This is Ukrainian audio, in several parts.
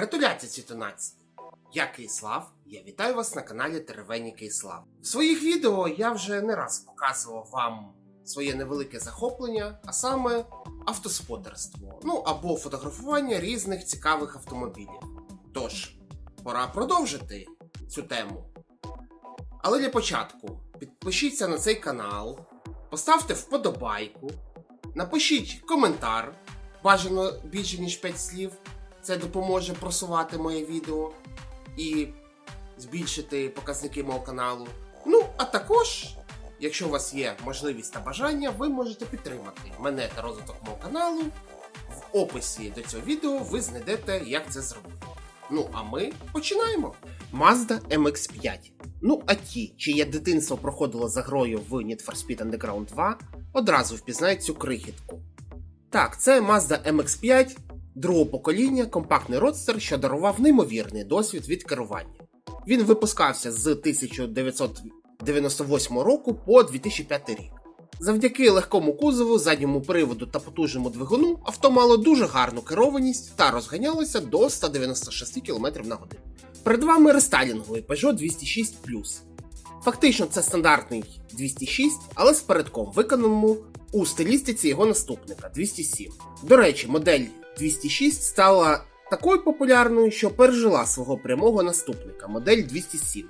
Гратуляції цвітонації! Я Киїслав, я вітаю вас на каналі Теревені Киїслав. В своїх відео я вже не раз показував вам своє невелике захоплення, а саме автосподарство, ну або фотографування різних цікавих автомобілів. Тож, пора продовжити цю тему. Але для початку підпишіться на цей канал, поставте вподобайку, напишіть коментар, бажано більше ніж 5 слів. Це допоможе просувати моє відео і збільшити показники мого каналу. Ну, а також, якщо у вас є можливість та бажання, ви можете підтримати мене та розвиток мого каналу. В описі до цього відео ви знайдете, як це зробити. Ну, а ми починаємо. Mazda MX5. Ну, а ті, чиє дитинство проходило за грою в Need for Speed Underground 2, одразу впізнають цю крихітку. Так, це Mazda MX5 другого покоління компактний родстер, що дарував неймовірний досвід від керування. Він випускався з 1998 року по 2005 рік. Завдяки легкому кузову, задньому приводу та потужному двигуну авто мало дуже гарну керованість та розганялося до 196 км на годину. Перед вами рестайлінговий Peugeot 206 Фактично, це стандартний 206, але з передком, виконаному у стилістиці його наступника 207. До речі, модель 206 стала такою популярною, що пережила свого прямого наступника модель 207.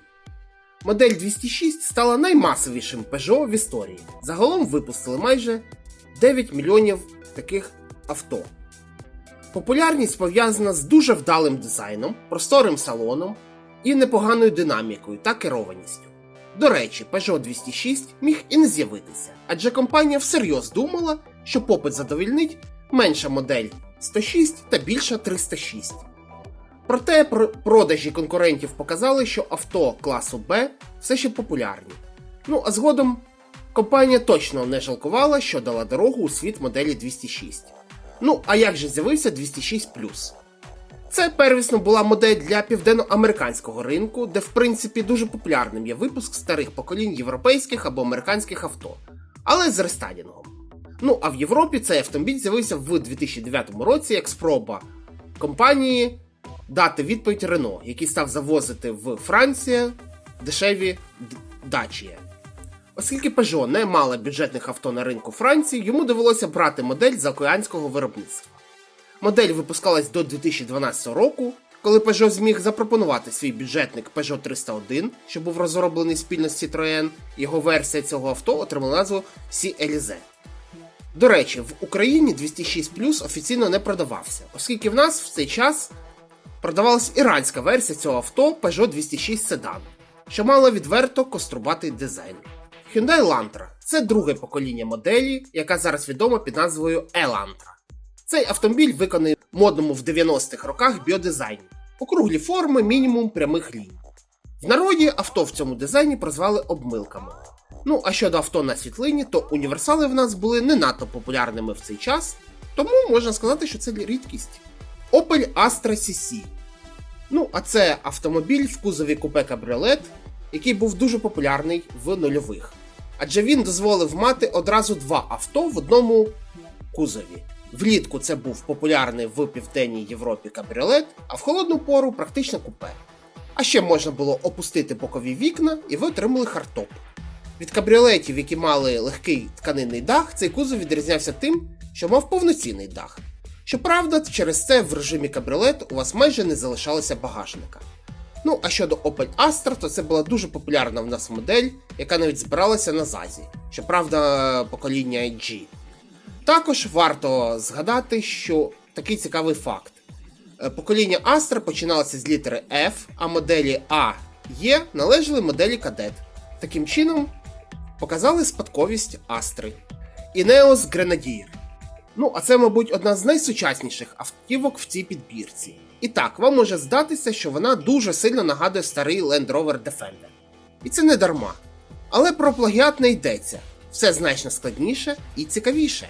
Модель 206 стала наймасовішим Peugeot в історії. Загалом випустили майже 9 мільйонів таких авто. Популярність пов'язана з дуже вдалим дизайном, просторим салоном і непоганою динамікою та керованістю. До речі, Peugeot 206 міг і не з'явитися, адже компанія всерйоз думала, що попит задовільнить менша модель 106 та більша 306. Проте пр- продажі конкурентів показали, що авто класу Б все ще популярні. Ну а згодом компанія точно не жалкувала, що дала дорогу у світ моделі 206. Ну а як же з'явився 206 це первісно була модель для південноамериканського ринку, де в принципі дуже популярним є випуск старих поколінь європейських або американських авто, але з рестайлінгом. Ну а в Європі цей автомобіль з'явився в 2009 році як спроба компанії дати відповідь Рено, який став завозити в Францію дешеві дачі. Оскільки Peugeot не мала бюджетних авто на ринку Франції, йому довелося брати модель з океанського виробництва. Модель випускалась до 2012 року, коли Peugeot зміг запропонувати свій бюджетник Peugeot 301, що був розроблений спільно з Citroën. Його версія цього авто отримала назву C-Elize. До речі, в Україні 206 Plus офіційно не продавався, оскільки в нас в цей час продавалась іранська версія цього авто Peugeot 206 Sedan, що мала відверто кострубатий дизайн. Hyundai Elantra – це друге покоління моделі, яка зараз відома під назвою Elantra. Цей автомобіль виконаний модному в 90-х роках біодизайні. Округлі форми, мінімум прямих ліній. В народі авто в цьому дизайні прозвали обмилками. Ну а щодо авто на світлині, то універсали в нас були не надто популярними в цей час, тому можна сказати, що це рідкість. Opel Astra CC. Ну, а це автомобіль в кузові купе кабріолет, який був дуже популярний в нульових. Адже він дозволив мати одразу два авто в одному кузові. Влітку це був популярний в південній Європі кабріолет, а в холодну пору практично купе. А ще можна було опустити бокові вікна, і ви отримали хардтоп. Від кабріолетів, які мали легкий тканинний дах, цей кузов відрізнявся тим, що мав повноцінний дах. Щоправда, через це в режимі кабріолет у вас майже не залишалося багажника. Ну а щодо Opel Astra, то це була дуже популярна в нас модель, яка навіть збиралася на ЗАЗі. Щоправда, покоління G. Також варто згадати, що такий цікавий факт. Е, Покоління Astra починалося з літери F, а моделі А Е належали моделі Кадет. Таким чином показали спадковість Астри. Ineos Grenadier. Ну, а це, мабуть, одна з найсучасніших автівок в цій підбірці. І так, вам може здатися, що вона дуже сильно нагадує старий Land Rover Defender. І це не дарма. Але про плагіат не йдеться. Все значно складніше і цікавіше.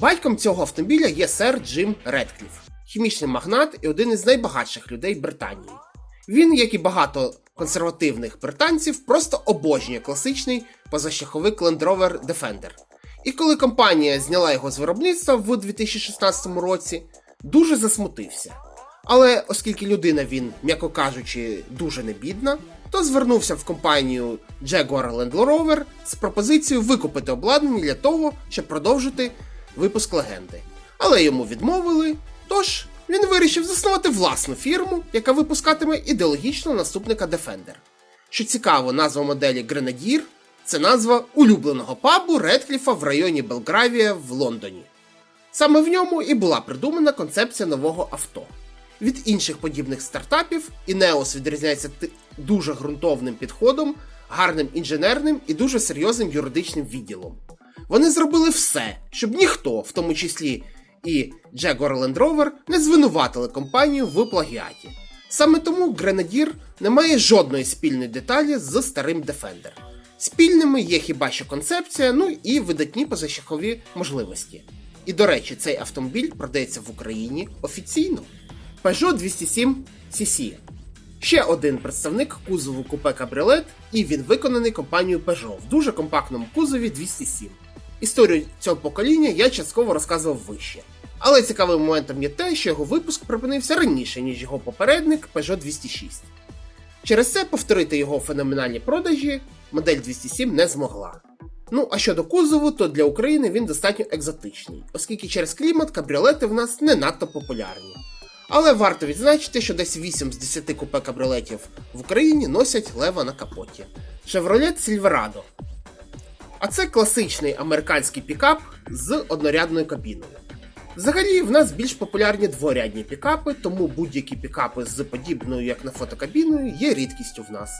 Батьком цього автомобіля є сер Джим Редкліф, хімічний магнат і один із найбагатших людей Британії. Він, як і багато консервативних британців, просто обожнює класичний позашляховик Land Rover Defender. І коли компанія зняла його з виробництва в 2016 році, дуже засмутився. Але оскільки людина він, м'яко кажучи, дуже не бідна, то звернувся в компанію Jaguar Land Rover з пропозицією викупити обладнання для того, щоб продовжити випуск легенди. Але йому відмовили, тож він вирішив заснувати власну фірму, яка випускатиме ідеологічного наступника Defender. Що цікаво, назва моделі Grenadier – це назва улюбленого пабу Редкліфа в районі Белгравія в Лондоні. Саме в ньому і була придумана концепція нового авто. Від інших подібних стартапів Ineos відрізняється дуже ґрунтовним підходом, гарним інженерним і дуже серйозним юридичним відділом. Вони зробили все, щоб ніхто, в тому числі і Jaguar Land Rover, не звинуватили компанію в плагіаті. Саме тому Grenadier не має жодної спільної деталі з старим Defender. Спільними є хіба що концепція, ну і видатні позашляхові можливості. І до речі, цей автомобіль продається в Україні офіційно. Peugeot 207 CC. Ще один представник кузову купе кабріолет, і він виконаний компанією Peugeot в дуже компактному кузові 207. Історію цього покоління я частково розказував вище. Але цікавим моментом є те, що його випуск припинився раніше, ніж його попередник Peugeot 206. Через це повторити його феноменальні продажі модель 207 не змогла. Ну а щодо кузову, то для України він достатньо екзотичний, оскільки через клімат кабріолети в нас не надто популярні. Але варто відзначити, що десь 8 з 10 купе кабріолетів в Україні носять лева на капоті. Chevrolet Silverado. А це класичний американський пікап з однорядною кабіною. Взагалі, в нас більш популярні дворядні пікапи, тому будь-які пікапи з подібною, як на фотокабіною, є рідкістю в нас.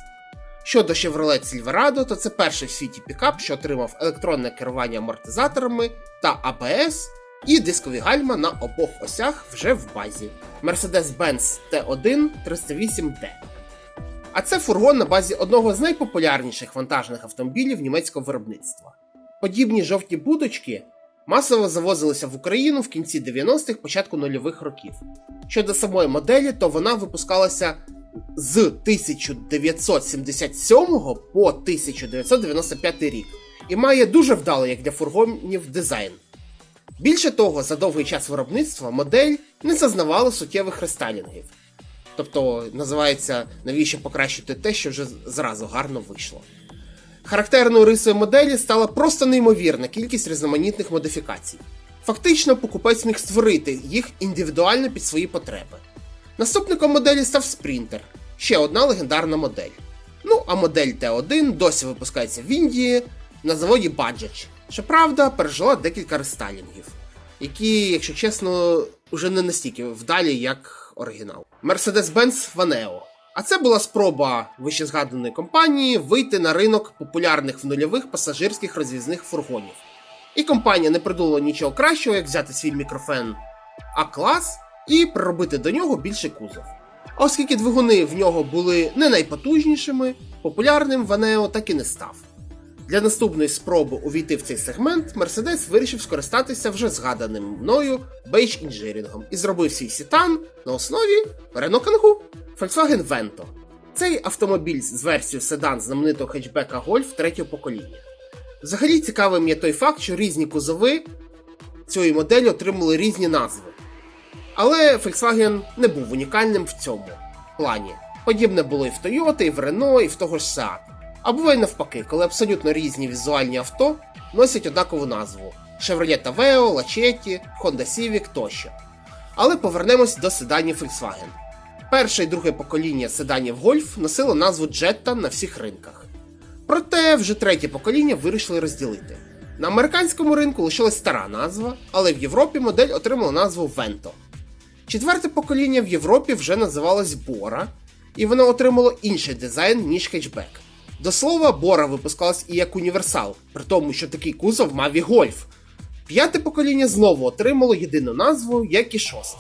Щодо Chevrolet Silverado, то це перший в світі пікап, що отримав електронне керування амортизаторами та АБС і дискові гальма на обох осях вже в базі Mercedes-Benz T1 308D. А це фургон на базі одного з найпопулярніших вантажних автомобілів німецького виробництва. Подібні жовті будочки масово завозилися в Україну в кінці 90-х, початку нульових років. Щодо самої моделі, то вона випускалася з 1977 по 1995 рік і має дуже вдалий, як для фургонів, дизайн. Більше того, за довгий час виробництва модель не зазнавала суттєвих рестайлінгів. Тобто, називається навіщо покращити те, що вже зразу гарно вийшло. Характерною рисою моделі стала просто неймовірна кількість різноманітних модифікацій. Фактично, покупець міг створити їх індивідуально під свої потреби. Наступником моделі став Спринтер, ще одна легендарна модель. Ну а модель Т1 досі випускається в Індії на заводі Bajaj. Щоправда, пережила декілька рестайлінгів, які, якщо чесно, уже не настільки вдалі, як оригінал. Mercedes-Benz Vaneo. А це була спроба вищезгаданої компанії вийти на ринок популярних в нульових пасажирських розвізних фургонів. І компанія не придумала нічого кращого, як взяти свій мікрофен А-клас і приробити до нього більше кузов. Оскільки двигуни в нього були не найпотужнішими, популярним Ванео так і не став. Для наступної спроби увійти в цей сегмент Mercedes вирішив скористатися вже згаданим мною бейдж інжирінгом і зробив свій сітан на основі Renault Kangoo Volkswagen Vento. Цей автомобіль з версією седан знаменитого хетчбека Golf третього покоління. Взагалі цікавим є той факт, що різні кузови цієї моделі отримали різні назви. Але Volkswagen не був унікальним в цьому плані. Подібне було і в Toyota, і в Renault, і в того ж Seat. А буває навпаки, коли абсолютно різні візуальні авто носять однакову назву: Chevrolet Aveo, Lachetti, Honda Civic тощо. Але повернемось до седанів Volkswagen. Перше і друге покоління седанів Golf носило назву Jetta на всіх ринках. Проте вже третє покоління вирішили розділити. На американському ринку лишилась стара назва, але в Європі модель отримала назву Vento. Четверте покоління в Європі вже називалось Бора, і воно отримало інший дизайн, ніж хетчбек. До слова, Бора випускалась і як універсал, при тому, що такий кузов мав і гольф. П'яте покоління знову отримало єдину назву, як і шосте.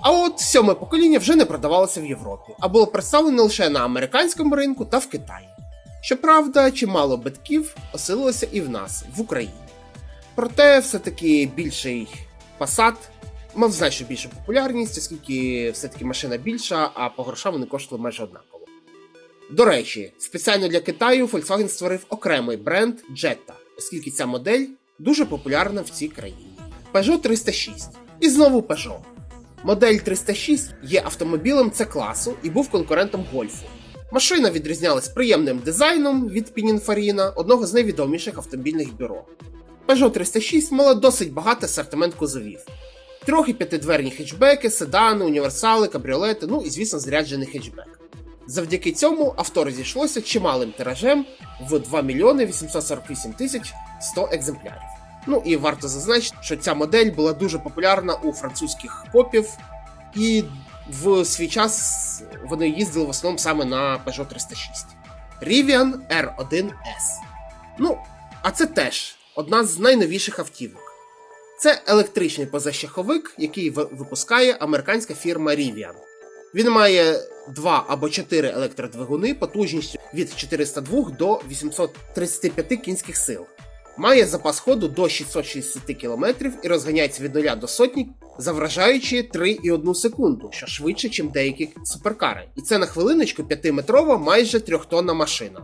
А от сьоме покоління вже не продавалося в Європі, а було представлене лише на американському ринку та в Китаї. Щоправда, чимало битків оселилося і в нас, в Україні. Проте, все-таки більший Passat мав значно більшу популярність, оскільки все-таки машина більша, а по грошам вони коштували майже однаково. До речі, спеціально для Китаю Volkswagen створив окремий бренд Jetta, оскільки ця модель дуже популярна в цій країні. Peugeot 306. І знову Peugeot. Модель 306 є автомобілем С класу і був конкурентом гольфу. Машина відрізнялась приємним дизайном від Пінінфаріна, одного з найвідоміших автомобільних бюро. Peugeot 306 мала досить багатий асортимент кузовів. Трьох і п'ятидверні хетчбеки, седани, універсали, кабріолети, ну і звісно заряджений хетчбек. Завдяки цьому авто розійшлося чималим тиражем в 2 мільйони 848 тисяч 100 екземплярів. Ну і варто зазначити, що ця модель була дуже популярна у французьких копів, і в свій час вони їздили в основному саме на Peugeot 306. Rivian R1S. Ну, а це теж одна з найновіших автівок. Це електричний позашляховик, який випускає американська фірма Rivian. Він має 2 або 4 електродвигуни потужністю від 402 до 835 кінських сил. Має запас ходу до 660 км і розганяється від 0 до сотні за вражаючі 3,1 секунду, що швидше, ніж деякі суперкари. І це на хвилиночку 5-метрова, майже 3-тонна машина.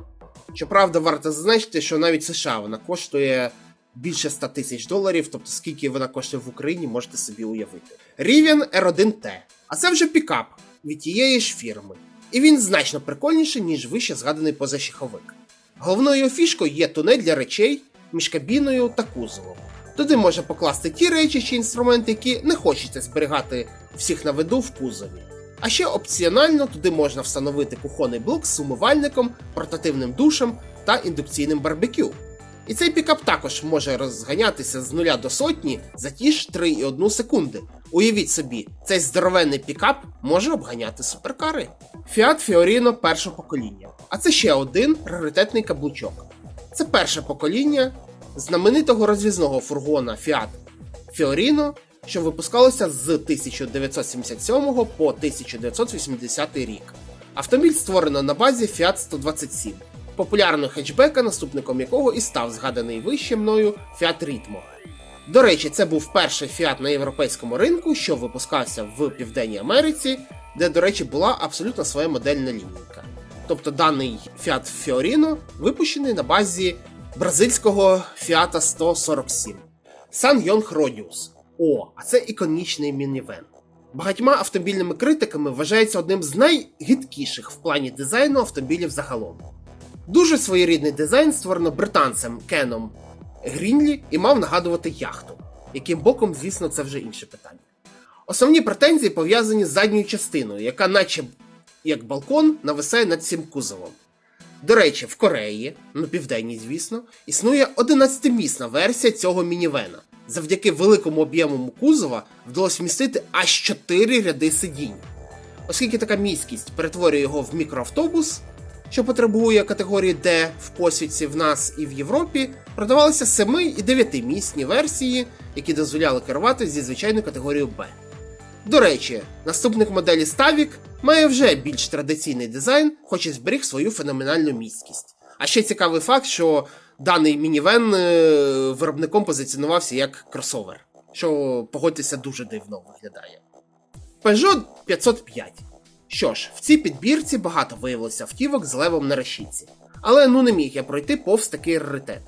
Щоправда, варто зазначити, що навіть США вона коштує більше 100 тисяч доларів, тобто скільки вона коштує в Україні, можете собі уявити. Rivian R1T. А це вже пікап від тієї ж фірми. І він значно прикольніший, ніж вище згаданий позашляховик. Головною його фішкою є тунель для речей між кабіною та кузовом. Туди можна покласти ті речі чи інструменти, які не хочеться зберігати всіх на виду в кузові. А ще опціонально туди можна встановити кухонний блок з умивальником, портативним душем та індукційним барбекю. І цей пікап також може розганятися з 0 до сотні за ті ж 3,1 секунди. Уявіть собі, цей здоровенний пікап може обганяти суперкари. Fiat Fiorino першого покоління. А це ще один раритетний каблучок. Це перше покоління знаменитого розвізного фургона Fiat Fiorino, що випускалося з 1977 по 1980 рік. Автомобіль створено на базі Fiat 127, популярного хетчбека, наступником якого і став згаданий вище мною Fiat Ritmo. До речі, це був перший Fiat на європейському ринку, що випускався в Південній Америці, де, до речі, була абсолютно своя модельна лінійка. Тобто даний Fiat Fiorino випущений на базі бразильського Fiat 147. Сан Йонг Родіус. О, а це іконічний мінівен. Багатьма автомобільними критиками вважається одним з найгидкіших в плані дизайну автомобілів загалом. Дуже своєрідний дизайн створено британцем Кеном Грінлі і мав нагадувати яхту. Яким боком, звісно, це вже інше питання. Основні претензії пов'язані з задньою частиною, яка, наче як балкон, нависає над цим кузовом. До речі, в Кореї, на південній, звісно, існує 11-місна версія цього мінівена. Завдяки великому об'єму кузова вдалося вмістити аж 4 ряди сидінь. Оскільки така міськість перетворює його в мікроавтобус, що потребує категорії D в посвідці в нас і в Європі, продавалися 7 і 9 місні версії, які дозволяли керувати зі звичайною категорією B. До речі, наступник моделі Stavik має вже більш традиційний дизайн, хоч і зберіг свою феноменальну міськість. А ще цікавий факт, що даний мінівен е, виробником позиціонувався як кросовер, що погодьтеся дуже дивно виглядає. Peugeot 505. Що ж, в цій підбірці багато виявилося автівок з левом на решітці, але ну не міг я пройти повз такий раритет.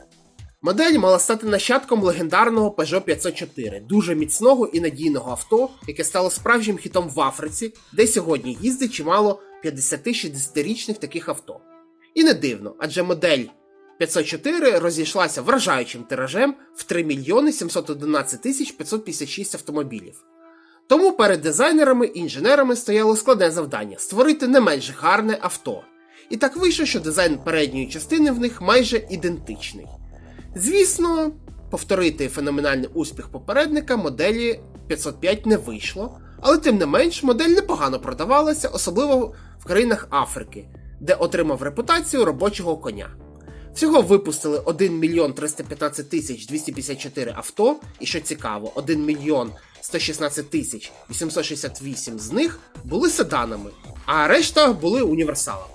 Модель мала стати нащадком легендарного Peugeot 504, дуже міцного і надійного авто, яке стало справжнім хітом в Африці, де сьогодні їздить чимало 50-60-річних таких авто. І не дивно, адже модель 504 розійшлася вражаючим тиражем в 3 мільйони 711 тисяч 556 автомобілів. Тому перед дизайнерами і інженерами стояло складне завдання створити не менш гарне авто. І так вийшло, що дизайн передньої частини в них майже ідентичний. Звісно, повторити феноменальний успіх попередника моделі 505 не вийшло, але тим не менш модель непогано продавалася, особливо в країнах Африки, де отримав репутацію робочого коня. Всього випустили 1 мільйон 315 тисяч 254 авто, і що цікаво, 1 мільйон 116 тисяч 868 з них були седанами, а решта були універсалами.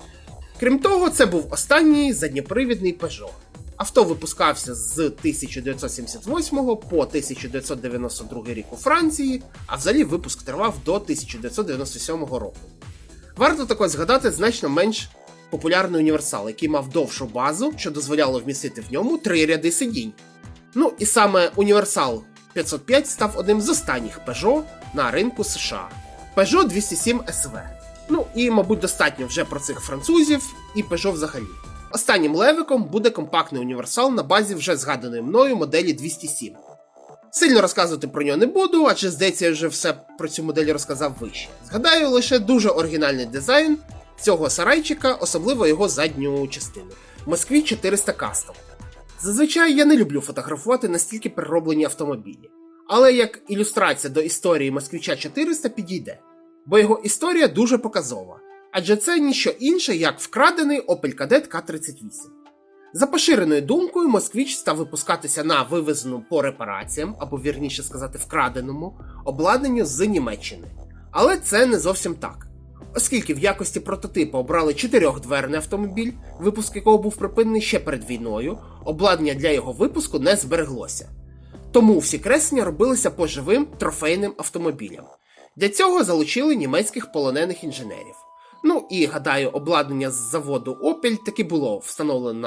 Крім того, це був останній задньопривідний Peugeot. Авто випускався з 1978 по 1992 рік у Франції, а взагалі випуск тривав до 1997 року. Варто також згадати значно менш популярний універсал, який мав довшу базу, що дозволяло вмістити в ньому три ряди сидінь. Ну і саме універсал 505 став одним з останніх Peugeot, на ринку США. Peugeot 207 SV. Ну і, мабуть, достатньо вже про цих французів і Peugeot взагалі. Останнім левиком буде компактний універсал на базі вже згаданої мною моделі 207. Сильно розказувати про нього не буду, адже здається, я вже все про цю модель розказав вище. Згадаю лише дуже оригінальний дизайн цього сарайчика, особливо його задню частину. Москві 400 Custom. Зазвичай я не люблю фотографувати настільки перероблені автомобілі. Але як ілюстрація до історії Москвича 400 підійде, бо його історія дуже показова. Адже це ніщо інше, як вкрадений Opel Kadett К38. За поширеною думкою, Москвіч став випускатися на вивезеному по репараціям, або вірніше сказати, вкраденому обладнанню з Німеччини. Але це не зовсім так. Оскільки в якості прототипу обрали чотирьохдверний автомобіль, випуск якого був припинений ще перед війною, обладнання для його випуску не збереглося. Тому всі креслення робилися по живим трофейним автомобілям. Для цього залучили німецьких полонених інженерів. Ну і гадаю, обладнання з заводу Opel таки було встановлено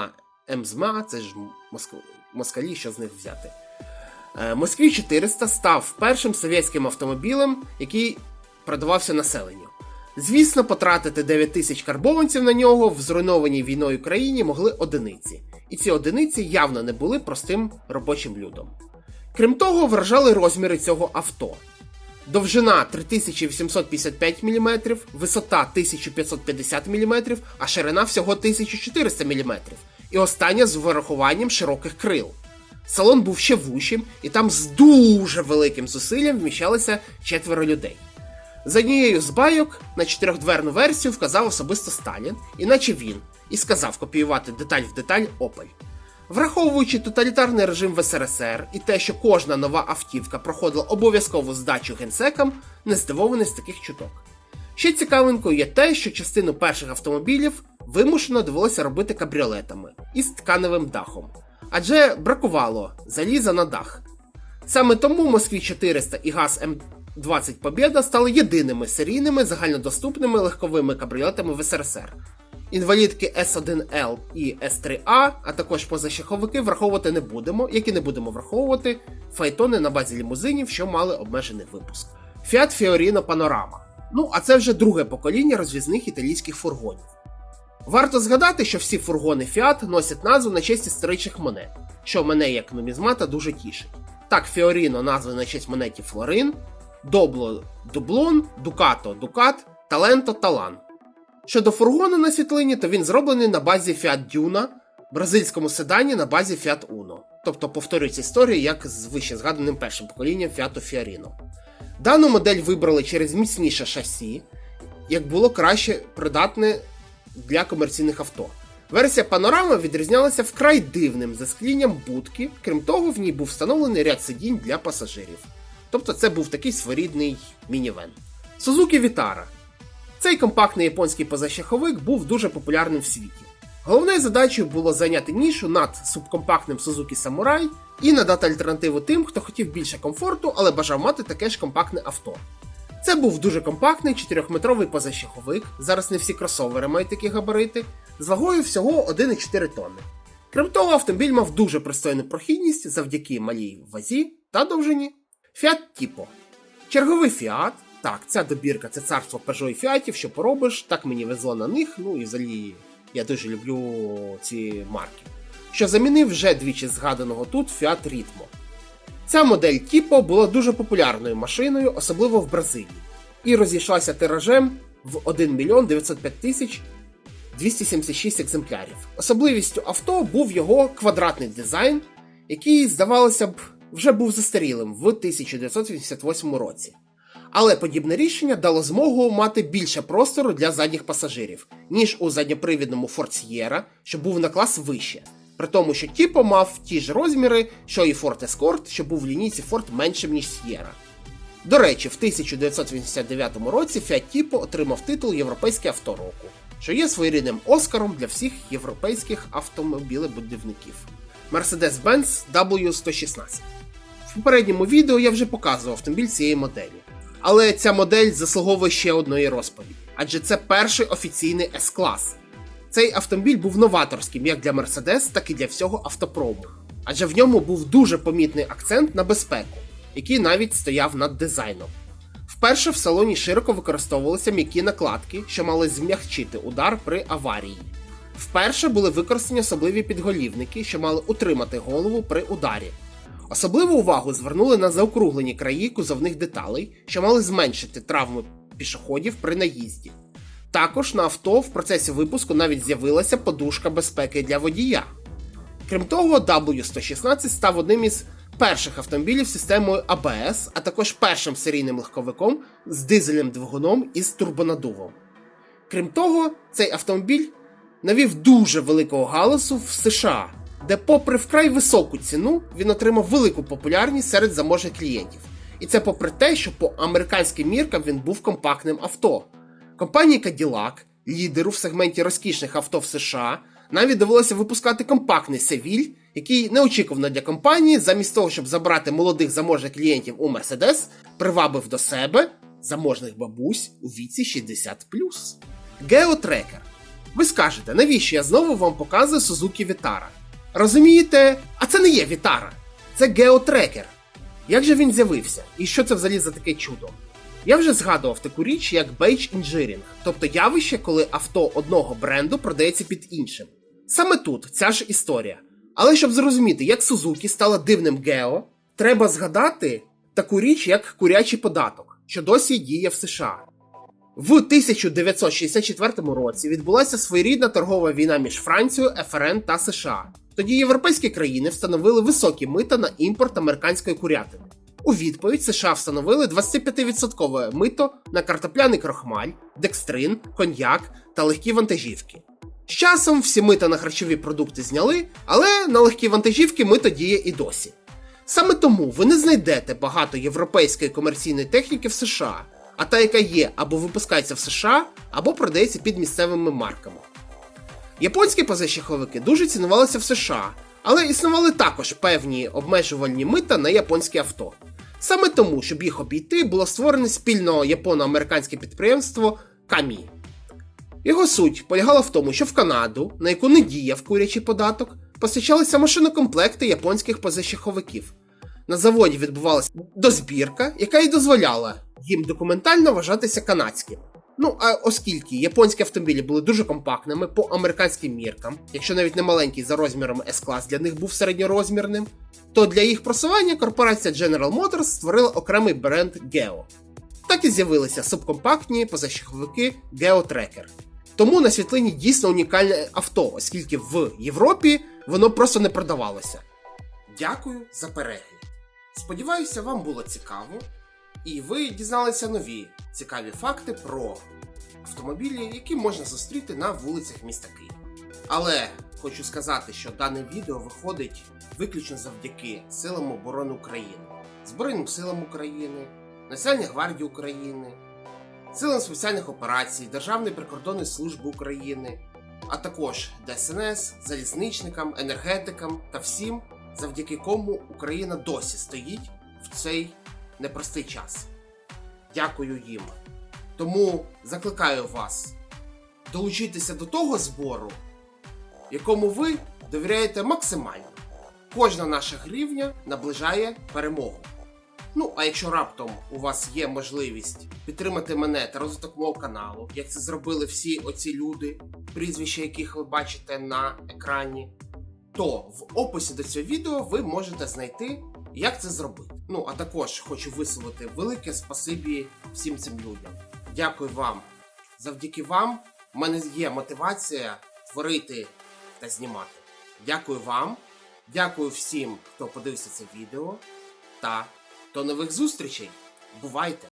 на МЗМА, це ж Моск... москалі, що з них взяти. Е, Москві 400 став першим совєтським автомобілем, який продавався населенню. Звісно, потратити 9 тисяч карбованців на нього в зруйнованій війною країні могли одиниці, і ці одиниці явно не були простим робочим людом. Крім того, вражали розміри цього авто. Довжина 3855 мм, висота 1550 мм, а ширина всього 1400 мм, і остання з вирахуванням широких крил. Салон був ще вущим, і там з дуже великим зусиллям вміщалося четверо людей. За однією з байок на чотирьохдверну версію вказав особисто Сталін, іначе він, і сказав копіювати деталь в деталь Opel. Враховуючи тоталітарний режим в СРСР і те, що кожна нова автівка проходила обов'язкову здачу генсекам, не здивований з таких чуток. Ще цікавинкою є те, що частину перших автомобілів вимушено довелося робити кабріолетами із тканевим дахом, адже бракувало заліза на дах. Саме тому Москві 400 і ГАЗ М20 Побєда стали єдиними серійними загальнодоступними легковими кабріолетами в СРСР. Інвалідки С1Л і С3А, а також позашаховики враховувати не будемо, як і не будемо враховувати файтони на базі лімузинів, що мали обмежений випуск. Fiat Fiorino Panorama. Ну, а це вже друге покоління розвізних італійських фургонів. Варто згадати, що всі фургони Fiat носять назву на честь історичних монет, що мене як нумізмата дуже тішить. Так, Fiorino назви на честь монеті Флорин, Добло Дублон, Дукато Дукат, Таленто Талан. Щодо фургону на світлині, то він зроблений на базі Fiat Duna, бразильському седані на базі Fiat Uno. Тобто повторюється історія, як з вище згаданим першим поколінням Fiat Fiorino. Дану модель вибрали через міцніше шасі, як було краще придатне для комерційних авто. Версія панорами відрізнялася вкрай дивним засклінням будки, крім того, в ній був встановлений ряд сидінь для пасажирів. Тобто це був такий своєрідний мінівен. Suzuki Vitara. Цей компактний японський позашаховик був дуже популярним в світі. Головною задачею було зайняти нішу над субкомпактним Suzuki Samurai і надати альтернативу тим, хто хотів більше комфорту, але бажав мати таке ж компактне авто. Це був дуже компактний 4-метровий позашаховик, зараз не всі кросовери мають такі габарити, з вагою всього 1,4 тонни. Крім того, автомобіль мав дуже пристойну прохідність завдяки малій вазі та довжині. Fiat Tipo. Черговий Fiat. Так, ця добірка це царство Peugeot і Фіатів, що поробиш, так мені везло на них, ну і взагалі я дуже люблю ці марки. Що замінив вже двічі згаданого тут Fiat Ritmo. Ця модель Tipo була дуже популярною машиною, особливо в Бразилії, і розійшлася тиражем в 1 мільйон 905 тисяч 276 екземплярів. Особливістю авто був його квадратний дизайн, який, здавалося б, вже був застарілим в 1988 році. Але подібне рішення дало змогу мати більше простору для задніх пасажирів, ніж у задньопривідному Ford Sierra, що був на клас вище. При тому, що Tipo мав ті ж розміри, що і Ford Escort, що був в лінійці Ford меншим, ніж Sierra. До речі, в 1989 році Fiat Tipo отримав титул Європейське авто року, що є своєрідним Оскаром для всіх європейських автомобілебудівників. Mercedes-Benz W116. Попередньому відео я вже показував автомобіль цієї моделі. Але ця модель заслуговує ще одної розповіді, адже це перший офіційний S-клас. Цей автомобіль був новаторським як для Mercedes, так і для всього автопрому. Адже в ньому був дуже помітний акцент на безпеку, який навіть стояв над дизайном. Вперше в салоні широко використовувалися м'які накладки, що мали зм'ягчити удар при аварії. Вперше були використані особливі підголівники, що мали утримати голову при ударі. Особливу увагу звернули на заокруглені краї кузовних деталей, що мали зменшити травми пішоходів при наїзді. Також на авто в процесі випуску навіть з'явилася подушка безпеки для водія. Крім того, W116 став одним із перших автомобілів з системою ABS, а також першим серійним легковиком з дизельним двигуном із турбонадувом. Крім того, цей автомобіль навів дуже великого галасу в США, де, попри вкрай високу ціну, він отримав велику популярність серед заможних клієнтів. І це попри те, що по американським міркам він був компактним авто. Компанії Cadillac, лідеру в сегменті розкішних авто в США, навіть довелося випускати компактний Севіль, який неочікувано для компанії, замість того, щоб забрати молодих заможних клієнтів у Mercedes, привабив до себе заможних бабусь у віці 60. Геотрекер. Ви скажете, навіщо я знову вам показую Suzuki Vitara? Розумієте, а це не є Vitara, це геотрекер. Як же він з'явився? І що це взагалі за таке чудо? Я вже згадував таку річ, як Beige Engineering, тобто явище, коли авто одного бренду продається під іншим. Саме тут ця ж історія. Але щоб зрозуміти, як Suzuki стала дивним гео, треба згадати таку річ, як курячий податок, що досі діє в США. В 1964 році відбулася своєрідна торгова війна між Францією, ФРН та США. Тоді європейські країни встановили високі мита на імпорт американської курятини. У відповідь США встановили 25% мито на картопляний крохмаль, декстрин, коньяк та легкі вантажівки. З часом всі мита на харчові продукти зняли, але на легкі вантажівки мито діє і досі. Саме тому ви не знайдете багато європейської комерційної техніки в США, а та, яка є або випускається в США, або продається під місцевими марками. Японські позашляховики дуже цінувалися в США, але існували також певні обмежувальні мита на японські авто. Саме тому, щоб їх обійти, було створене спільно японо-американське підприємство Камі. Його суть полягала в тому, що в Канаду, на яку не діяв курячий податок, постачалися машинокомплекти японських позашляховиків. На заводі відбувалася дозбірка, яка й дозволяла їм документально вважатися канадським. Ну, а оскільки японські автомобілі були дуже компактними по американським міркам, якщо навіть не маленький за розмірами S-клас для них був середньорозмірним, то для їх просування корпорація General Motors створила окремий бренд Geo. Так і з'явилися субкомпактні позашляховики Geo Tracker. Тому на світлині дійсно унікальне авто, оскільки в Європі воно просто не продавалося. Дякую за перегляд. Сподіваюся, вам було цікаво, і ви дізналися нові цікаві факти про автомобілі, які можна зустріти на вулицях міста Києва. Але хочу сказати, що дане відео виходить виключно завдяки Силам оборони України, Збройним силам України, Національній гвардії України, Силам спеціальних операцій, Державної прикордонної служби України, а також ДСНС, залізничникам, енергетикам та всім, завдяки кому Україна досі стоїть в цей непростий час. Дякую їм. Тому закликаю вас долучитися до того збору, якому ви довіряєте максимально. Кожна наша гривня наближає перемогу. Ну, а якщо раптом у вас є можливість підтримати мене та розвиток мого каналу, як це зробили всі оці люди, прізвища яких ви бачите на екрані, то в описі до цього відео ви можете знайти, як це зробити. Ну, а також хочу висловити велике спасибі всім цим людям. Дякую вам. Завдяки вам в мене є мотивація творити та знімати. Дякую вам. Дякую всім, хто подивився це відео. Та до нових зустрічей. Бувайте!